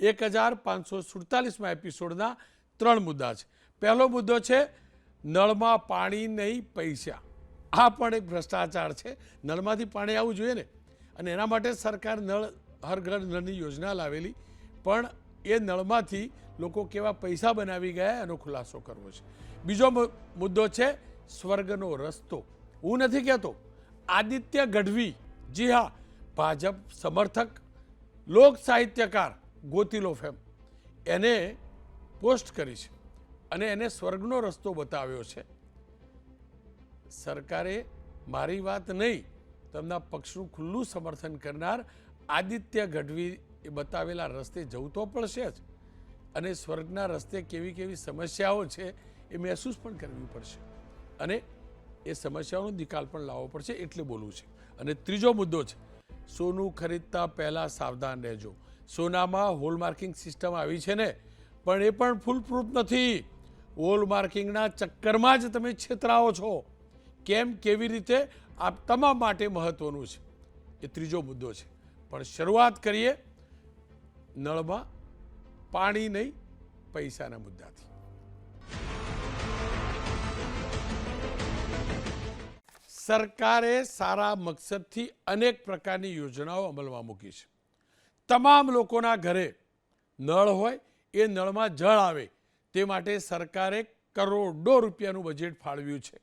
એક હજાર પાંચસો સુડતાલીસમાં એપિસોડના ત્રણ મુદ્દા છે. પહેલો મુદ્દો છે, નળમાં પાણી નહીં પૈસા આ પણ એક ભ્રષ્ટાચાર છે. નળમાંથી પાણી આવવું જોઈએ ને. અને એના માટે સરકાર નળ, હર ઘર નળની યોજના લાવેલી. પણ એ નળમાંથી લોકો કેવા પૈસા બનાવી ગયા એનો ખુલાસો કરવો છે. બીજો મુદ્દો છે, સ્વર્ગનો રસ્તો. હું નથી કહેતો. આદિત્ય ગઢવી, જી હા, ભાજપ સમર્થક, લોક સાહિત્યકાર ગોતીલો ફેમ. એને પોસ્ટ કરી છે અને એને સ્વર્ગનો રસ્તો બતાવ્યો છે. સરકારે મારી વાત નહીં, તેમના પક્ષનું ખુલ્લું સમર્થન કરનાર આદિત્ય ગઢવી એ બતાવેલા રસ્તે જવું તો પડશે જ. અને સ્વર્ગના રસ્તે કેવી કેવી સમસ્યાઓ છે એ મહેસૂસ પણ કરવી પડશે. અને એ સમસ્યાઓનો નિકાલ પણ લાવવો પડશે એટલે બોલવું છે. અને ત્રીજો મુદ્દો છે, સોનું ખરીદતા પહેલાં સાવધાન રહેજો. સોનામાં હોલમાર્કિંગ સિસ્ટમ આવી છે ને, પણ એ પણ ફૂલપ્રૂફ નથી. હોલમાર્કિંગના ચક્કરમાં જ તમે છેતરાઓ છો. કેમ, કેવી રીતે? આ તમામ માટે મહત્વનું છે. એ ત્રીજો મુદ્દો છે. પણ શરૂઆત કરીએ નળમાં પાણી નહીં, પૈસાના મુદ્દાથી. સરકારે સારા મકસદથી અનેક પ્રકારની યોજનાઓ અમલમાં મૂકી છે. તમામ લોકોના ઘરે નળ હોય, એ નળમાં જળ આવે. તે માટે સરકારે કરોડો રૂપિયાનું બજેટ ફાળવ્યું છે.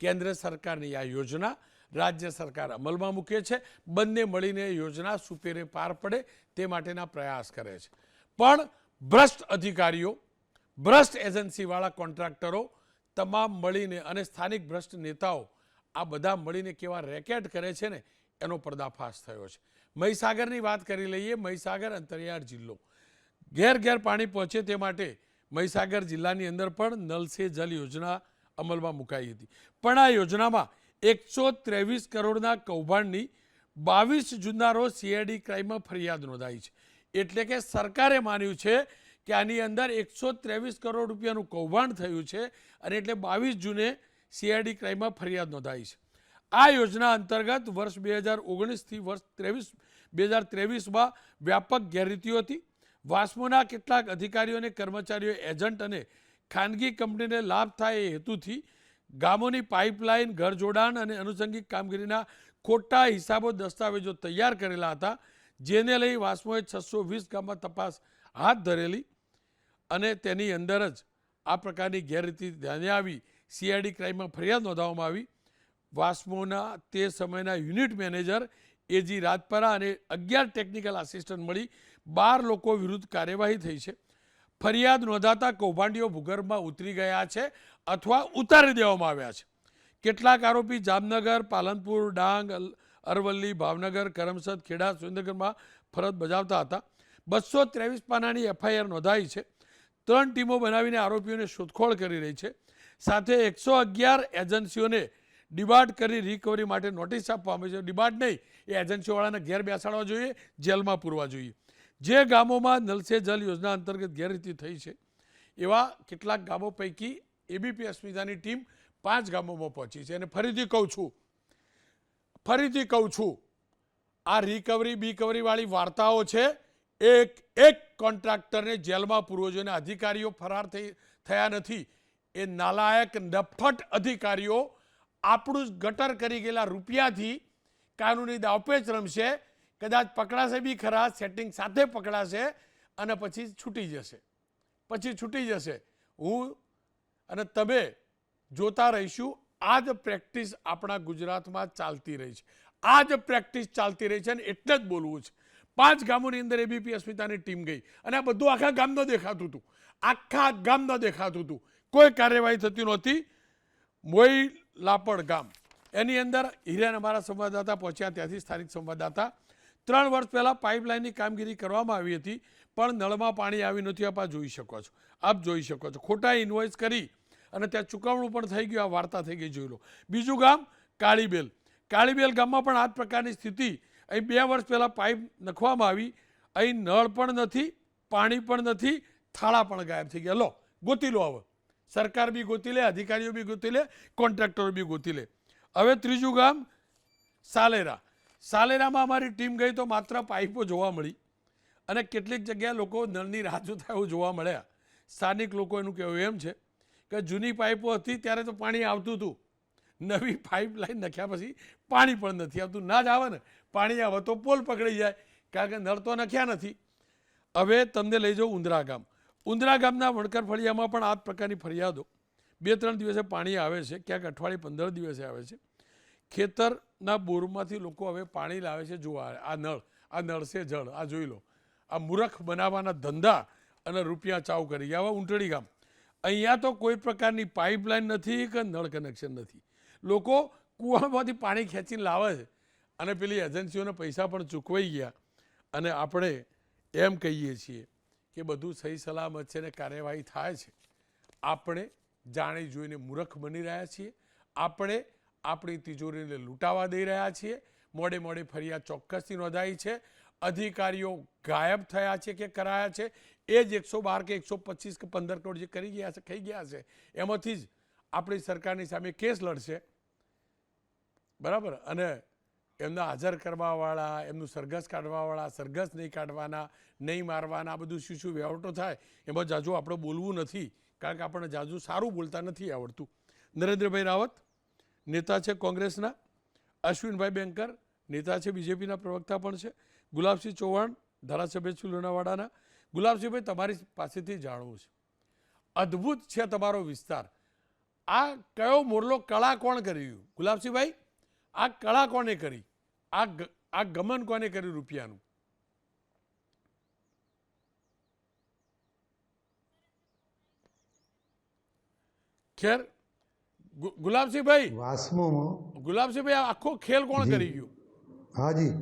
કેન્દ્ર સરકારની આ યોજના રાજ્ય સરકાર અમલમાં મૂકે છે. બંને મળીને યોજના સુપેરે પાર પડે તે માટેના પ્રયાસ કરે છે. પણ ભ્રષ્ટ અધિકારીઓ, ભ્રષ્ટ એજન્સીવાળા કોન્ટ્રાક્ટરો, તમામ મળીને અને સ્થાનિક ભ્રષ્ટ નેતાઓ આ બધા મળીને કેવા રેકેટ કરે છે ને, એનો પર્દાફાશ થયો છે. મહીસાગરની વાત કરી લઈએ, મહીસાગર અંતરિયાળ જિલ્લો. ઘેર ઘેર પાણી પહોંચે તે માટે મહીસાગર જિલ્લાની અંદર પણ નલ સે જલ યોજના અમલમાં મુકાઈ હતી. પણ આ યોજનામાં એકસો ત્રેવીસ કરોડના કૌભાંડની બાવીસ જૂનના રોજ સીઆઈડી ક્રાઇમમાં ફરિયાદ નોંધાઈ છે. એટલે કે સરકારે માન્યું છે કે આની અંદર એકસો ત્રેવીસ કરોડ રૂપિયાનું કૌભાંડ થયું છે અને એટલે બાવીસ જૂને સીઆઈડી ક્રાઇમમાં ફરિયાદ નોંધાઈ છે. આ યોજના અંતર્ગત વર્ષ બે હજાર ઓગણીસથી વર્ષ ત્રેવીસ, બે હજાર ત્રેવીસમાં વ્યાપક ગેરરીતિઓ હતી. વાસ્મોના કેટલાક અધિકારીઓ અને કર્મચારીઓ એજન્ટ અને ખાનગી કંપનીને લાભ થાય એ હેતુથી ગામોની પાઇપલાઇન ઘર જોડાણ અને અનુસંગિક કામગીરીના ખોટા હિસાબો દસ્તાવેજો તૈયાર કરેલા હતા, જેને લઈ વાસ્મોએ છસો વીસ ગામમાં તપાસ હાથ ધરેલી અને તેની અંદર જ આ પ્રકારની ગેરરીતિ ધ્યાને આવી. સીઆઈડી ક્રાઇમમાં ફરિયાદ નોંધાવવામાં આવી. વાસ્મોના તે સમયના યુનિટ મેનેજર એજી રાજપરા અને અગિયાર ટેકનિકલ આસિસ્ટન્ટ મળી બાર લોકો વિરુદ્ધ કાર્યવાહી થઈ છે. ફરિયાદ નોંધાતા કૌભાંડીઓ ભૂગર્ભમાં ઉતરી ગયા છે અથવા ઉતારી દેવામાં આવ્યા છે. કેટલાક આરોપી જામનગર, પાલનપુર, ડાંગ અરવલ્લી, ભાવનગર, કરમસદ, ખેડા, સુરેન્દ્રનગરમાં ફરજ બજાવતા હતા. બસો ત્રેવીસ પાનાની એફઆઈઆર નોંધાઈ છે. ત્રણ ટીમો બનાવીને આરોપીઓને શોધખોળ કરી રહી છે. સાથે એકસો અગિયાર એજન્સીઓને ડિબાર્ડ કરી રિકવરી માટે નોટિસ આપવામાં છે. ડિબાટ નહીં, એ એજન્સીઓવાળાને ઘેર બેસાડવા જોઈએ, જેલમાં પૂરવા જોઈએ. જે ગામોમાં નલસે જલ યોજના અંતર્ગત ગેરરીતિ થઈ છે, એવા કેટલાક ગામો પૈકી એબીપી અસ્મિતાની ટીમ પાંચ ગામોમાં પહોંચી છે. અને ફરીથી કહું છું, ફરીથી કહું છું, આ રિકવરી બીકવરીવાળી વાર્તાઓ છે, એક એક કોન્ટ્રાક્ટરને જેલમાં પૂરવો જોઈએ અધિકારીઓ ફરાર થઈ, થયા નથી. એ નાલાયક નફટ અધિકારીઓ આપણું જ ગટર કરી ગયેલા રૂપિયાથી કાનૂની દાવપેચ રમશે, કદાચ પકડાશે બી ખરા સેટિંગ સાથે પકડાશે અને પછી છૂટી જશે. પછી છૂટી જશે. હું અને તમે જોતા રહીશું, આ જ પ્રેક્ટિસ આપણા ગુજરાતમાં ચાલતી રહી છે. આ જ પ્રેક્ટિસ ચાલતી રહી છે અને એટલે જ બોલવું છે. પાંચ ગામોની અંદર એબીપી અસ્મિતાની ટીમ ગઈ અને આ બધું આખા ગામ ન દેખાતું હતું. આખા ગામ ન દેખાતું હતું. કોઈ કાર્યવાહી થતી નહોતી. મોઈ લાપડ ગામ. એની અંદર હિરેન અમારા સંવાદદાતા પહોંચ્યા. ત્યાંથી સ્થાનિક સંવાદદાતા. ત્રણ વર્ષ પહેલાં પાઇપલાઇનની કામગીરી કરવામાં આવી હતી, પણ નળમાં પાણી આવી નથી. આપ જોઈ શકો છો. આપ જોઈ શકો છો. ખોટા ઇન્વોઇસ કરી અને ત્યાં ચૂકવણું પણ થઈ ગયું. આ વાર્તા થઈ ગઈ. જોઈ લો. બીજું ગામ, કાળીબેલ. કાળીબેલ ગામમાં પણ આ જ પ્રકારની સ્થિતિ. અહીં બે વર્ષ પહેલાં પાઇપ નખવામાં આવી. અહીં નળ પણ નથી, પાણી પણ નથી, થાળા પણ ગાયબ થઈ ગયા. લો, ગોતી લો હવે સરકાર બી ગોતી લે, અધિકારીઓ બી ગોતી લે, કોન્ટ્રાક્ટરો બી ગોતી લે. હવે ત્રીજું ગામ સાલેરા. સાલેરામાં અમારી ટીમ ગઈ તો માત્ર પાઇપો જોવા મળી અને કેટલીક જગ્યાએ લોકો નળની રાહ જોતા એવું જોવા મળ્યા. સ્થાનિક લોકો એનું કહેવું એમ છે કે જૂની પાઇપો હતી ત્યારે તો પાણી આવતું હતું. નવી પાઇપલાઇન નાખ્યા પછી પાણી પણ નથી આવતું. ના જ આવે ને, પાણી આવે તો પોલ પકડી જાય. કારણ કે નળ તો નખ્યા નથી. હવે તમને લઈ જાઉં ઉંદરા ગામ. ઉંદરા ગામના વણકર ફળિયામાં પણ આ પ્રકારની ફરિયાદો. બે ત્રણ દિવસે પાણી આવે છે, ક્યાંક અઠવાડિયે પંદર દિવસે આવે છે. ખેતરના બોરમાંથી લોકો હવે પાણી લાવે છે જોવા આ નળ આ નળ છે જળ, આ જોઈ લો. આ મૂરખ બનાવવાના ધંધા અને રૂપિયા ચાવ કરી ગયા. આવા ઊંટડી ગામ. અહીંયા તો કોઈ પ્રકારની પાઇપલાઇન નથી કે નળ કનેક્શન નથી. લોકો કૂવામાંથી પાણી ખેંચીને લાવે છે અને પેલી એજન્સીઓને પૈસા પણ ચૂકવાઈ ગયા. અને આપણે એમ કહીએ છીએ કે બધું સહી સલામત છે ને કાર્યવાહી થાય છે. આપણે જાણી જોઈને મૂર્ખ બની રહ્યા છીએ. આપણે આપણી તિજોરીને લૂંટાવા દઈ રહ્યા છીએ. મોડે મોડે ફરિયાદ ચોક્કસથી નોંધાઈ છે. અધિકારીઓ ગાયબ થયા છે કે કરાયા છે. એ જ એકસો બાર કે એકસો પચીસ કે પંદર કરોડ જે કરી ગયા છે, ખાઈ ગયા છે. એમાંથી જ આપણી સરકારની સામે કેસ લડશે. બરાબર? અને એમના હાજર કરવાવાળા, એમનું સરઘસ કાઢવાવાળા, સરઘસ નહીં કાઢવાના, નહીં મારવાના, આ બધું શું શું વહેવટો થાય, એમાં જાજુ આપણે બોલવું નથી, કારણ કે આપણને જાજુ સારું બોલતા નથી આવડતું. નરેન્દ્રભાઈ રાવત, નેતા છે કોંગ્રેસના. અશ્વિનભાઈ બેંકર નેતા છે બીજેપીના પ્રવક્તા પણ છે. ગુલાબસિંહ ચૌહાણ, ધારાસભ્ય છે લુણાવાડાના. ગુલાબસિંહભાઈ, તમારી પાસેથી જાણવું છે. અદ્ભુત છે તમારો વિસ્તાર. આ કયો મોરલો કળા કોણ કર્યું? ગુલાબસિંહભાઈ? આ કળા કોને કરી? આ આ ગમન કોને કર્યું રૂપિયાનું? ખેર ગુલાબસિંહભાઈ વાસ્મોમાં ગુલાબસિંહભાઈ આખો ખેલ કોણ કરી ગયો? હાજી.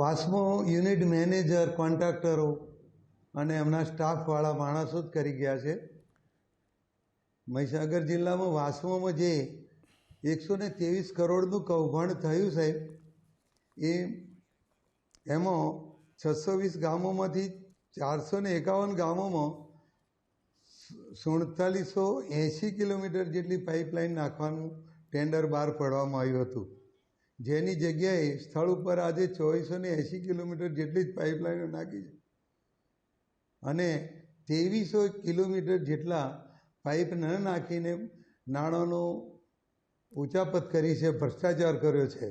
વાસ્મો યુનિટ મેનેજર કોન્ટ્રાક્ટરો અને એમના સ્ટાફવાળા માણસો જ કરી ગયા છે. મહીસાગર જિલ્લામાં વાસ્મોમાં જે એકસો ને ત્રેવીસ કરોડનું કૌભાંડ થયું સાહેબ, એ એમાં છસો વીસ ગામોમાંથી ચારસો ને એકાવન ગામોમાં સુડતાલીસો એંશી કિલોમીટર જેટલી પાઇપલાઇન નાખવાનું ટેન્ડર બહાર પાડવામાં આવ્યું હતું. જેની જગ્યાએ સ્થળ ઉપર આજે ચોવીસો ને એંશી કિલોમીટર જેટલી જ પાઇપલાઇનો નાખી છે. અને ત્રેવીસો કિલોમીટર જેટલા પાઇપ ન નાખીને નાણાંનો ઉચાપત કરી છે ભ્રષ્ટાચાર કર્યો છે.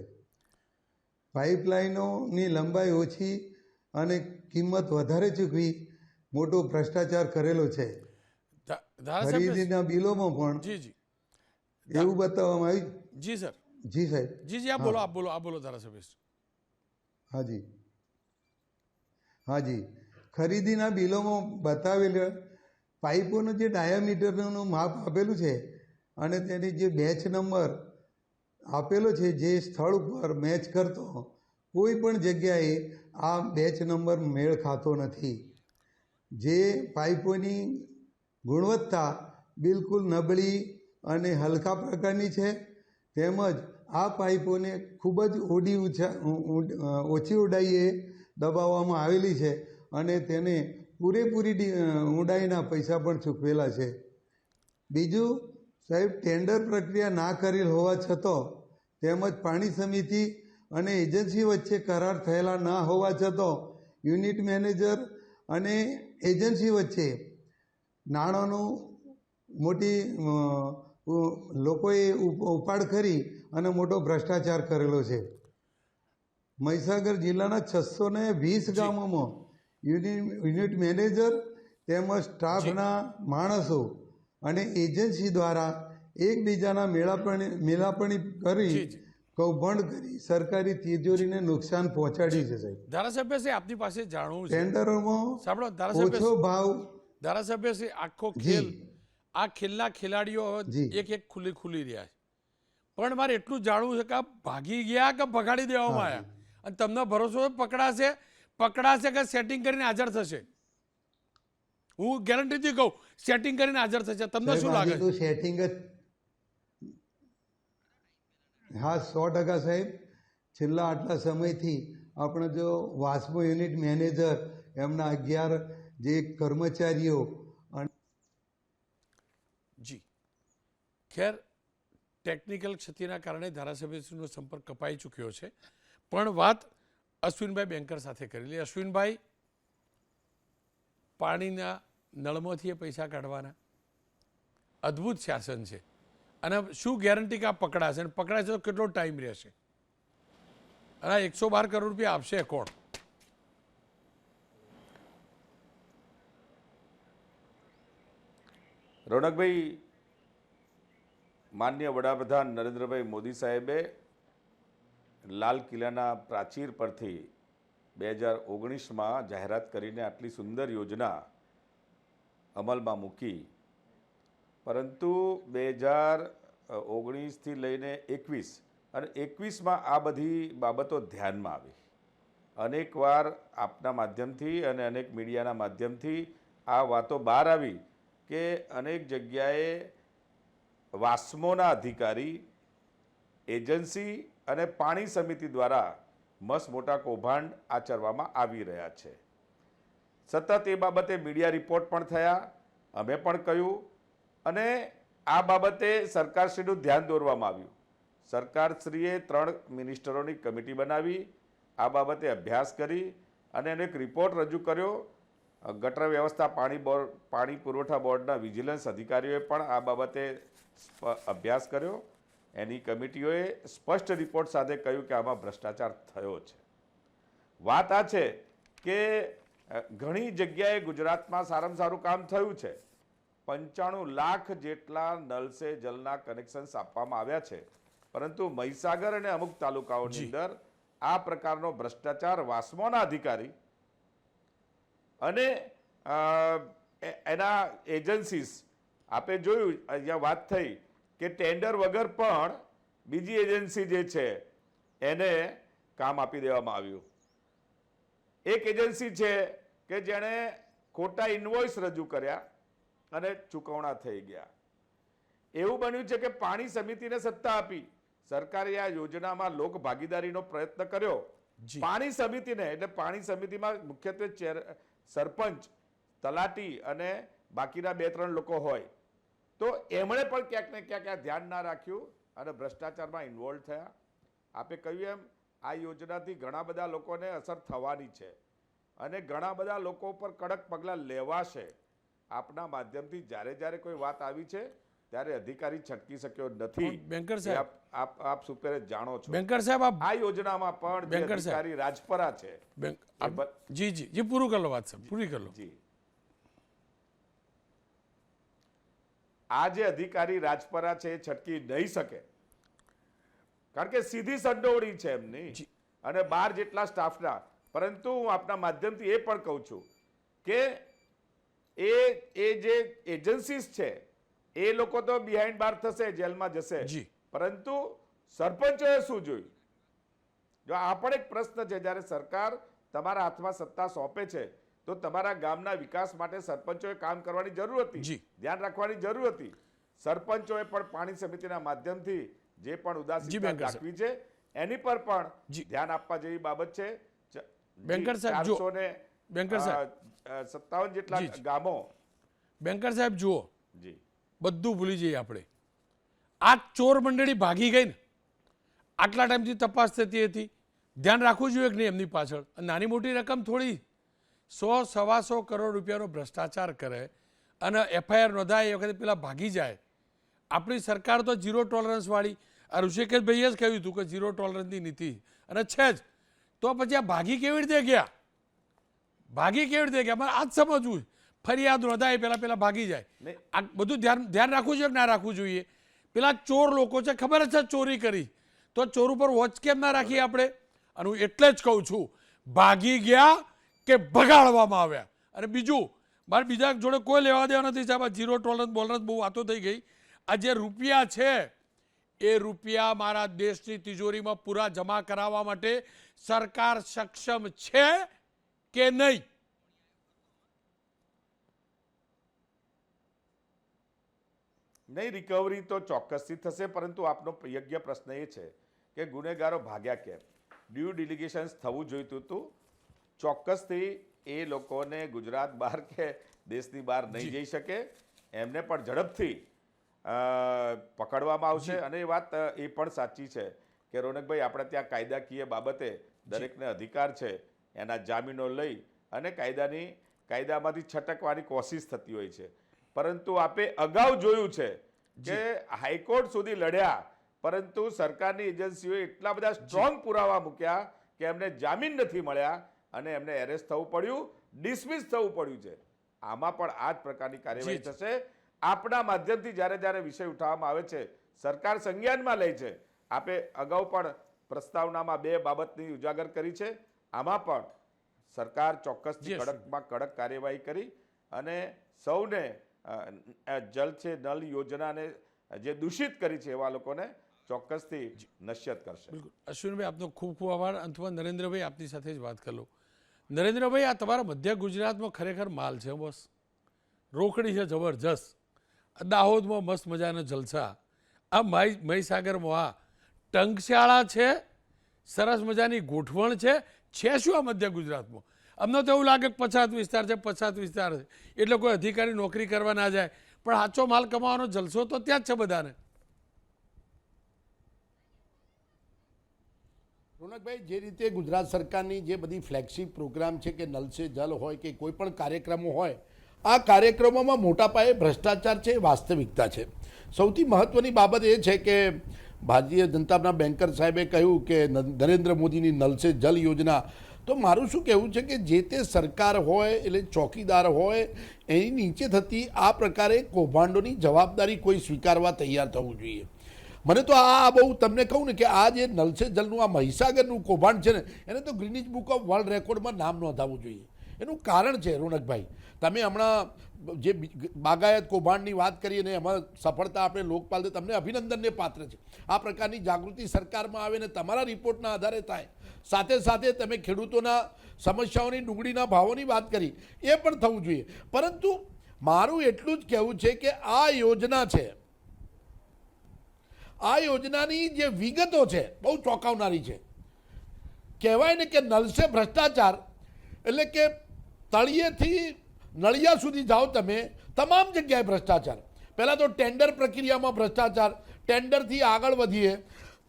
પાઇપલાઇનોની લંબાઈ ઓછી અને કિંમત વધારે ચૂકવી મોટો ભ્રષ્ટાચાર કરેલો છે. ખરીદીના બિલોમાં પણ જી જી. એવું બતાવવામાં આવ્યું? જી સર. જી સાહેબ. જી જી આપ બોલો આપ બોલો આપ બોલો ધારાસભ્ય હાજી હાજી ખરીદીના બિલોમાં બતાવેલ પાઇપોનું જે ડાયામીટરનું માપ આપેલું છે અને તેની જે બેચ નંબર આપેલો છે, જે સ્થળ ઉપર મેચ કરતો, કોઈ પણ જગ્યાએ આ બેચ નંબર મેળ ખાતો નથી. જે પાઇપોની ગુણવત્તા બિલકુલ નબળી અને હલકા પ્રકારની છે, તેમજ આ પાઇપોને ખૂબ જ ઓડી ઊંચા ઓછી ઉડાઈએ દબાવવામાં આવેલી છે અને તેને પૂરેપૂરી ઊંડાઈના પૈસા પણ ચૂકવેલા છે. બીજું સાહેબ ટેન્ડર પ્રક્રિયા ના કરેલ હોવા છતાં તેમજ પાણી સમિતિ અને એજન્સી વચ્ચે કરાર થયેલા ના હોવા છતાં યુનિટ મેનેજર અને એજન્સી વચ્ચે નાણાંનું મોટી લોકોએ ઉપ- ઉપાડ કરી અને મોટો ભ્રષ્ટાચાર કરેલો છે. મહીસાગર જિલ્લાના છસો ને વીસ ગામોમાં યુનિટ યુનિટ મેનેજર તેમજ સ્ટાફના માણસો અને એજન્સી દ્વારા એકબીજાના મેળાપણી મેળાપણી કરી. કૌભાંડ કરી સરકારી તિજોરીને નુકસાન પહોંચાડી છે સાહેબ. ધારાસભ્ય શ્રી આપની પાસે જાણવું છે. ટેન્ડરોમાં સાંભળો ધારાસભ્ય ઓછો ભાવ ધારાસભ્ય શ્રી આખો ખેલ આ ખેલના ખેલાડીઓ એક એક ખુલ્લી ખુલ્લી રહ્યા છે. પણ મારે એટલું જાણવું છે કે ભાગી ગયા કે ભગાડી દેવામાં આવ્યા? અને તમને ભરોસો પકડાશે? પકડાશે કે સેટિંગ કરીને હાજર થશે? હું ગેરંટીથી કહું સેટિંગ કરીને હાજર થશે. તમને શું લાગે? છે સેટિંગ જ હા સો ટકા સાહેબ. છેલ્લા આટલા સમયથી આપણે જો વાસ્મો યુનિટ મેનેજર એમના અગિયાર જે કર્મચારીઓ જી. ખેર ટેકનિકલ ક્ષતિના કારણે ધારાસભ્યશ્રીનો સંપર્ક કપાઈ ચૂક્યો છે. પણ વાત અશ્વિનભાઈ બેંકર સાથે કરેલી. અશ્વિનભાઈ, પાણીના નળમાંથી એ પૈસા કાઢવાના. અદ્ભુત શાસન છે. અને શું ગેરંટી કે આ પકડાશે? અને પકડાશે તો કેટલો ટાઈમ રહેશે? અને આ એકસો બાર કરોડ રૂપિયા આપશે કોણ? રોનકભાઈ, માન્ય વડાપ્રધાન નરેન્દ્રભાઈ મોદી સાહેબે લાલ કિલ્લાના પ્રાચીર પરથી બે હજાર ઓગણીસમાં જાહેરાત કરીને આટલી સુંદર યોજના અમલમાં મૂકી. પરંતુ બે હજાર ઓગણીસથી લઈને એકવીસ અને એકવીસમાં આ બધી બાબતો ધ્યાનમાં આવી. અનેકવાર આપના માધ્યમથી અને અનેક મીડિયાના માધ્યમથી આ વાતો બહાર આવી કે અનેક જગ્યાએ વાસ્મોના અધિકારી, એજન્સી અને પાણી સમિતિ દ્વારા મસ્ત મોટા કૌભાંડ આચરવામાં આવી રહ્યા છે. સતત એ બાબતે મીડિયા રિપોર્ટ પણ થયા, અમે પણ કહ્યું અને આ બાબતે સરકારશ્રીનું ધ્યાન દોરવામાં આવ્યું. સરકારશ્રીએ ત્રણ મિનિસ્ટરોની કમિટી બનાવી, આ બાબતે અભ્યાસ કરી અને એને એક રિપોર્ટ રજૂ કર્યો. ગટર વ્યવસ્થા, પાણી બોર્ડ પાણી પુરવઠા બોર્ડના વિજિલન્સ અધિકારીઓએ પણ આ બાબતે અભ્યાસ કર્યો. એની કમિટીઓએ સ્પષ્ટ રિપોર્ટ સાથે કહ્યું કે આમાં ભ્રષ્ટાચાર થયો છે. વાત આ છે કે ઘણી જગ્યાએ ગુજરાતમાં સારામાં સારું કામ થયું છે. પંચાણું લાખ જેટલા નલ સે જલના કનેક્શન્સ આપવામાં આવ્યા છે. પરંતુ મહીસાગર અને અમુક તાલુકાઓની અંદર આ પ્રકારનો ભ્રષ્ટાચાર વાસ્મોના અધિકારી અને એના એજન્સીસ આપે જોયું અહીંયા વાત થઈ કે ટેન્ડર વગર પણ બીજી એજન્સી જે છે એને કામ આપી દેવામાં આવ્યું. એક એજન્સી છે કે જેણે ખોટા ઇન્વોઇસ રજૂ કર્યા અને ચૂકવણા થઈ ગયા. એવું બન્યું છે કે પાણી સમિતિને સત્તા આપી. સરકારે આ યોજનામાં લોક ભાગીદારીનો પ્રયત્ન કર્યો. પાણી સમિતિને એટલે પાણી સમિતિમાં મુખ્યત્વે સરપંચ તલાટી અને બાકીના બે ત્રણ લોકો હોય. તો એમણે પણ ક્યાંક ને ક્યાંક આ ધ્યાન ના રાખ્યું અને ભ્રષ્ટાચારમાં ઇન્વોલ્વ થયા. આપે કહ્યું એમ આ યોજનાથી ઘણા બધા લોકોને અસર થવાની છે અને ઘણા બધા લોકો પર કડક પગલાં લેવાશે. આપના માધ્યમથી જ્યારે જ્યારે કોઈ વાત આવી છે ત્યારે અધિકારી છટકી શક્યો નથી. બેંકર સાહેબ- આપ આપ સુપેરે જાણો છો. બેંકર સાહેબ આ યોજનામાં પણ બેંકર. અધિકારી રાજપરા છે જી જી જી પૂરું કરો વાત સાહેબ પૂરી કરો જી. આ જે અધિકારી રાજપરા છે એ છટકી નહીં શકે કારણ કે સીધી સંડોવણી છે એમની. અને બાર જેટલા સ્ટાફના પરંતુ હું આપના માધ્યમથી એ પણ કહું છું કે એ એ જે એજન્સીસ છે એ લોકો તો બિહાઇન્ડ બાર થશે જેલમાં જશે. પરંતુ સરપંચોએ શું જોયું જો આ પણ એક પ્રશ્ન છે જ્યારે સરકાર તમારા હાથમાં સત્તા સોંપે છે તો તમારા ગામના વિકાસ માટે સરપંચોએ કામ કરવાની જરૂર હતી. ધ્યાન રાખવાની જરૂર હતી. સરપંચોએ પણ પાણી સમિતિના માધ્યમથી જે પણ ઉદાસીનતા દાખવી છે એની પર પણ ધ્યાન આપવા જેવી બાબત છે. બેંકર સાહેબ, જુઓ. 400 બેંકર સાહેબ. સત્તાવન જેટલા. ગામો. બેંકર સાહેબ જુઓ. જી. બધું ભૂલી જઈએ આપણે. આ ચોર મંડળી ભાગી ગઈ ને આટલા ટાઈમથી તપાસ થતી હતી. ધ્યાન રાખવું જોઈએ કે નહીં એમની પાછળ? નાની મોટી રકમ થોડી સો સવાસો કરોડ રૂપિયાનો ભ્રષ્ટાચાર કરે અને એફઆઈઆર નોંધાય એ વખતે પેલા ભાગી જાય. આપણી સરકાર તો ઝીરો ટોલરન્સવાળી આ ઋષિકેશભાઈએ જ કહ્યું હતું કે ઝીરો ટોલરન્સની નીતિ. અને છે જ. તો પછી આ ભાગી કેવી રીતે ગયા? ભાગી કેવી રીતે ગયા? મારે આ જ સમજવું. ફરિયાદ નોંધાય પેલા પેલા ભાગી જાય. આ બધું ધ્યાન ધ્યાન રાખવું જોઈએ કે ના રાખવું જોઈએ? પેલા ચોર લોકો છે ખબર જ છે ચોરી કરી. તો ચોર ઉપર વોચ કેમ ના રાખીએ આપણે? અને હું એટલે જ કહું છું. ભાગી ગયા કે ભગાડવામાં આવ્યા. અને બીજું, મારે બીજા જોડે કોઈ લેવા દેવા નથી, સાહેબ ઝીરો ટોલરન્સ બોલરન્સ બહુ વાતો થઈ ગઈ. આ જે રૂપિયા છે, એ રૂપિયા મારા દેશની તિજોરીમાં પૂરા જમા કરાવવા માટે સરકાર સક્ષમ છે કે નહીં? નહીં રિકવરી તો ચોક્કસથી થશે, પરંતુ આપનો યોગ્ય પ્રશ્ન એ છે કે ગુનેગારો ભાગ્યા કેમ? ડ્યુ ડિલિગેશન્સ થવું જોઈતું હતું. ચોક્કસથી એ લોકોને ગુજરાત બહાર કે દેશની બહાર નહીં જઈ શકે. એમને પણ ઝડપથી પકડવામાં આવશે. અને એ વાત એ પણ સાચી છે કે રોનકભાઈ આપણે ત્યાં કાયદાકીય બાબતે દરેકને અધિકાર છે. એના જામીનો લઈ અને કાયદાની કાયદામાંથી છટકવાની કોશિશ થતી હોય છે. પરંતુ આપે અગાઉ જોયું છે કે હાઈકોર્ટ સુધી લડ્યા પરંતુ સરકારની એજન્સીઓએ એટલા બધા સ્ટ્રોંગ પુરાવા મૂક્યા કે એમને જામીન નથી મળ્યા. અને એમને એરેસ્ટ થવું પડ્યું ડિસમિસ થવું પડ્યું છે. આમાં પણ આ જ પ્રકારની કાર્યવાહી થશે. આપણા માધ્યમથી જ્યારે જ્યારે વિષય ઉઠાવવામાં આવે છે સરકાર સંજ્ઞાનમાં લે છે. આપે અગાઉ પણ પ્રસ્તાવનામાં બે બાબતની ઉજાગર કરી છે. આમાં પણ સરકાર ચોક્કસથી કડકમાં કડક કાર્યવાહી કરી અને સૌને જલ છે નલ યોજનાને જે દૂષિત કરી છે એવા લોકોને ચોક્કસથી નશ્યત કરશે. બિલકુલ. અશ્વિનભાઈ આપનો ખૂબ ખૂબ આભાર. અંતમાં નરેન્દ્રભાઈ આપની સાથે જ વાત કરી નરેન્દ્રભાઈ, આ તમારા મધ્ય ગુજરાતમાં ખરેખર માલ છે, બસ. રોકડી છે જબરજસ્ત. દાહોદમાં મસ્ત મજાના જલસા. આ મહીસાગરમાં આ ટંકશાળા છે, સરસ મજાની ગોઠવણ છે. છે શું આ મધ્ય ગુજરાતમાં? અમને તો એવું લાગે કે પછાત વિસ્તાર છે, પછાત વિસ્તાર છે. એટલે કોઈ અધિકારી નોકરી કરવા ના જાય. પણ સાચો માલ કમાવાનો જલસો તો ત્યાં જ છે બધાને. રોનકભાઈ, જે રીતે ગુજરાત સરકારની જે બધી ફ્લેગશીપ પ્રોગ્રામ છે કે નલ સે જલ હોય કે કોઈ પણ કાર્યક્રમો હોય, આ કાર્યક્રમોમાં મોટા પાયે ભ્રષ્ટાચાર છે, વાસ્તવિકતા છે. સૌથી મહત્વની બાબત એ છે કે ભારતીય જનતાના બેન્કર સાહેબે કહ્યું કે નરેન્દ્ર મોદીની નલ સે જલ યોજના. તો મારું શું કહેવું છે કે જે તે સરકાર હોય, એટલે ચોકીદાર હોય, એની નીચે થતી આ પ્રકારે કૌભાંડોની જવાબદારી કોઈ સ્વીકારવા તૈયાર થવું જોઈએ. મને તો આ બહુ તમને કહું ને કે આ જે નલસે જલનું આ મહીસાગરનું કૌભાંડ છે ને, એને તો ગ્રીનિજ બુક ઓફ વર્લ્ડ રેકોર્ડમાં નામ નોંધાવવું જોઈએ. એનું કારણ છે, રોનકભાઈ. તમે હમણાં જે બાગાયત કૌભાંડની વાત કરી અને એમાં સફળતા આપણે લોકપાલ તમને અભિનંદનને પાત્ર છે. આ પ્રકારની જાગૃતિ સરકારમાં આવે ને તમારા રિપોર્ટના આધારે થાય. સાથે સાથે તમે ખેડૂતોના સમસ્યાઓની, ડુંગળીના ભાવોની વાત કરી, એ પણ થવું જોઈએ. પરંતુ મારું એટલું જ કહેવું છે કે આ યોજના છે આ યોજનાની જે વિગતો છે, બહુ ચોંકાવનારી છે. કહેવાય ને કે નલસે ભ્રષ્ટાચાર, એટલે કે તળિયેથી નળિયા સુધી જાઓ તમે, તમામ જગ્યાએ ભ્રષ્ટાચાર. પહેલાં તો ટેન્ડર પ્રક્રિયામાં ભ્રષ્ટાચાર, ટેન્ડરથી આગળ વધીએ.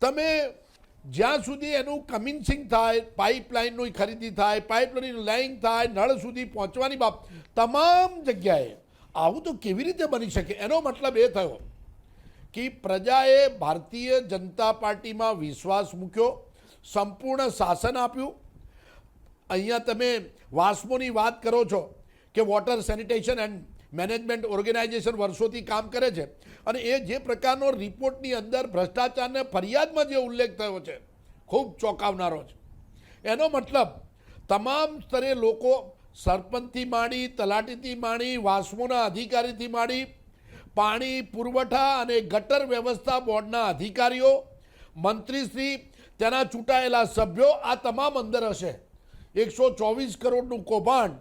તમે જ્યાં સુધી એનું કમિન્સિંગ થાય, પાઇપલાઇનની ખરીદી થાય પાઇપલાઇન લાઇન થાય, નળ સુધી પહોંચવાની બાબત તમામ જગ્યાએ. આવું તો કેવી રીતે બની શકે? એનો મતલબ એ થયો કે પ્રજાએ ભારતીય જનતા પાર્ટીમાં વિશ્વાસ મૂક્યો, સંપૂર્ણ શાસન આપ્યું. અહીંયા તમે વાસ્મોની વાત કરો છો કે water sanitation and management organisation વર્ષોથી કામ કરે છે અને એ જે પ્રકારનો રિપોર્ટની અંદર ભ્રષ્ટાચારને ફરિયાદમાં જે ઉલ્લેખ થયો છે, ખૂબ ચોંકાવનારો છે. એનો મતલબ, તમામ સ્તરે લોકો સરપંચથી માંડી, તલાટીથી માંડી, વાસ્મોના અધિકારીથી માંડી પાણી, પુરવઠા અને ગટર વ્યવસ્થા બોર્ડના અધિકારીઓ, મંત્રીશ્રી, તેના ચૂંટાયેલા સભ્યો, આ તમામ અંદર હશે. એકસો ચોવીસ કરોડનું કૌભાંડ.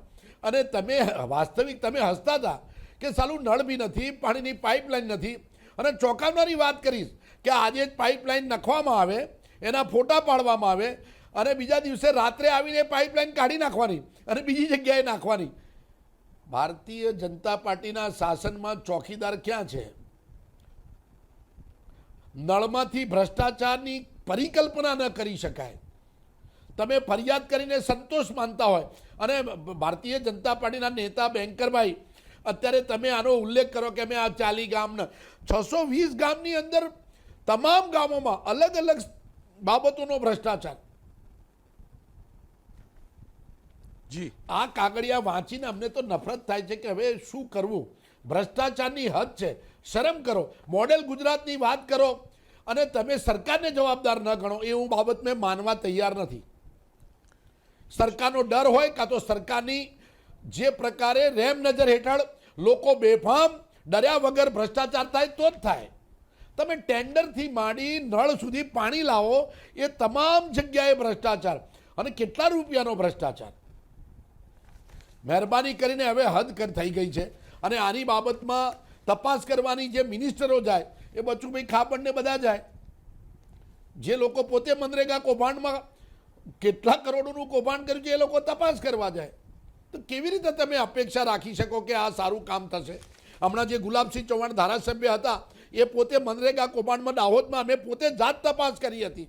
અને તમે વાસ્તવિક તમે હસતા હતા કે સાલું નળ બી નથી, પાણીની પાઇપલાઇન નથી. અને ચોંકાવનારી વાત કરીશ કે આજે જ પાઇપલાઇન નાખવામાં આવે, એના ફોટા પાડવામાં આવે, અને બીજા દિવસે રાત્રે આવીને પાઇપલાઇન કાઢી નાખવાની અને બીજી જગ્યાએ નાખવાની. ભારતીય જનતા પાર્ટીના શાસનમાં ચોકીદાર ક્યાં છે? નળમાંથી ભ્રષ્ટાચારની પરિકલ્પના ન કરી શકાય. તમે ફરિયાદ કરીને સંતોષ માનતા હોય. અને ભારતીય જનતા પાર્ટીના નેતા બેન્કરભાઈ, અત્યારે તમે આનો ઉલ્લેખ કરો કે મેં આ ચાલી ગામના, છસો વીસ ગામની અંદર તમામ ગામોમાં અલગ અલગ બાબતોનો ભ્રષ્ટાચાર. જી. આ કાગળિયા વાંચીને અમને તો નફરત થાય છે કે હવે શું કરવું? ભ્રષ્ટાચારની હદ છે. શરમ કરો. મોડેલ ગુજરાતની વાત કરો અને તમે સરકારને જવાબદાર ન ગણો એ હું બાબત મેં માનવા તૈયાર નથી. સરકારનો ડર હોય કાં તો સરકારની જે પ્રકારે રેમ નજર હેઠળ લોકો બેફામ ડર્યા વગર ભ્રષ્ટાચાર થાય તો જ થાય. તમે ટેન્ડરથી માંડી નળ સુધી પાણી લાવો એ તમામ જગ્યાએ ભ્રષ્ટાચાર અને કેટલા રૂપિયાનો ભ્રષ્ટાચાર? મહેરબાની કરીને હવે હદ કર થઈ ગઈ છે. અને આની બાબતમાં તપાસ કરવાની જે મિનિસ્ટરો જાય, એ બચુભાઈ ખાપણને બધા જાય. જે લોકો પોતે મનરેગા કૌભાંડમાં કેટલા કરોડોનું કૌભાંડ કર્યું છે, એ લોકો તપાસ કરવા જાય. તો કેવી રીતે તમે અપેક્ષા રાખી શકો કે આ સારું કામ થશે? હમણાં જે ગુલાબસિંહ ચૌહાણ ધારાસભ્ય હતા, એ પોતે મનરેગા કૌભાંડમાં દાહોદમાં, અમે પોતે જાત તપાસ કરી હતી.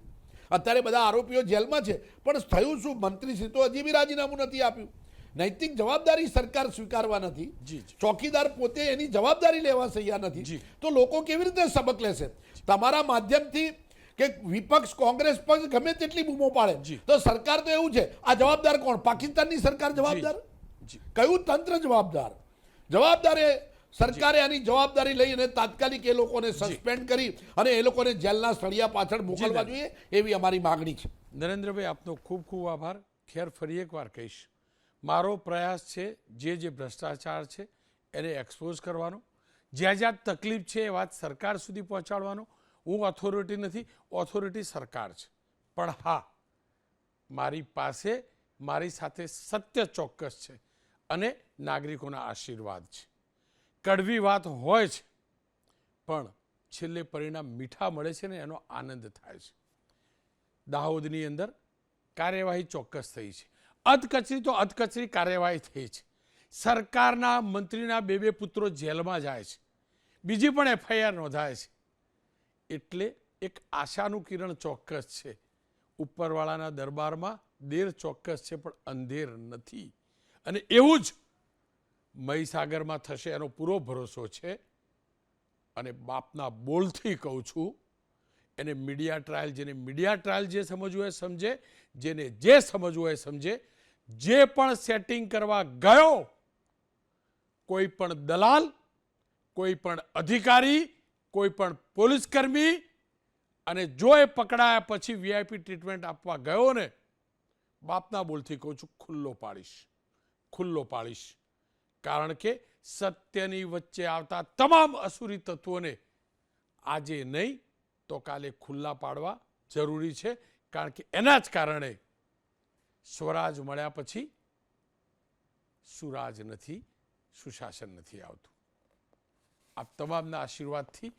અત્યારે બધા આરોપીઓ જેલમાં છે. પણ થયું શું? મંત્રીશ્રી તો હજી બી રાજીનામું નથી આપ્યું. નૈતિક જવાબદારી સરકાર સ્વીકારવા નથી. ચોકીદાર પોતે એની જવાબદારી લેવા તૈયાર નથી. તો લોકો કેવી રીતે સબક લેશે? તમારા માધ્યમથી કે વિપક્ષ કોંગ્રેસ પક્ષ ગમે તેટલી બૂમો પાડે. તો સરકાર તો એવું છે આ જવાબદાર કોણ? પાકિસ્તાનની સરકાર જવાબદાર? કયું તંત્ર જવાબદાર? જવાબદારે સરકારે આની જવાબદારી લઈ અને તાત્કાલિક એ લોકોને સસ્પેન્ડ કરી અને એ લોકોને જેલના સળિયા પાછળ મોકલવા જોઈએ એવી અમારી માગણી છે. નરેન્દ્રભાઈ આપનો ખૂબ ખૂબ આભાર. ખેર ફરી એકવાર કહીશ. મારો પ્રયાસ છે, જે જે ભ્રષ્ટાચાર છે, એને એક્સપોઝ કરવાનો. જ્યાં જ્યાં તકલીફ છે એ વાત સરકાર સુધી પહોંચાડવાનો. હું ઓથોરિટી નથી ઓથોરિટી સરકાર છે. પણ હા, મારી પાસે, મારી સાથે સત્ય ચોક્કસ છે અને નાગરિકોના આશીર્વાદ છે. કડવી વાત હોય છે, પણ છેલ્લે પરિણામ મીઠા મળે છે ને એનો આનંદ થાય છે. દાહોદની અંદર કાર્યવાહી ચોક્કસ થઈ છે. અધકચરી તો અધકચરી કાર્યવાહી થઈ છે. સરકારના મંત્રીના બે બે પુત્રો જેલમાં જાય છે. બીજી પણ એફઆઈઆર નોંધાય છે. એટલે એક આશાનું કિરણ ચોક્કસ છે. ઉપરવાળાના દરબારમાં દેર ચોક્કસ છે, પણ અંધેર નથી. અને એવું જ મહીસાગરમાં થશે એનો પૂરો ભરોસો છે. અને બાપના બોલથી કહું છું, એને મીડિયા ટ્રાયલ જેને મીડિયા ટ્રાયલ જે સમજવું એ સમજે, જેને જે સમજવું એ સમજે જે પણ સેટિંગ કરવા ગયો, કોઈ પણ દલાલ, કોઈ પણ અધિકારી, કોઈ પણ પોલીસકર્મી અને જો એ પકડાયા પછી વીઆઈપી ટ્રીટમેન્ટ આપવા ગયો ને, બાપના બોલથી કહું છું, ખુલ્લો પાડીશ ખુલ્લો પાડીશ. કારણ કે સત્યની વચ્ચે આવતા તમામ અસુરી તત્વોને આજે નહીં, તો કાલે ખુલ્લા પાડવા જરૂરી છે. કારણ કે એના જ કારણે સ્વરાજ મળ્યા પછી સુરાજ નથી, સુશાસન નથી આવતું. આ તમામના આશીર્વાદથી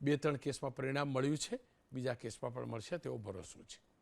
બે ત્રણ કેસમાં પરિણામ મળ્યું છે, બીજા કેસમાં પણ મળશે, તેવો ભરોસો છે.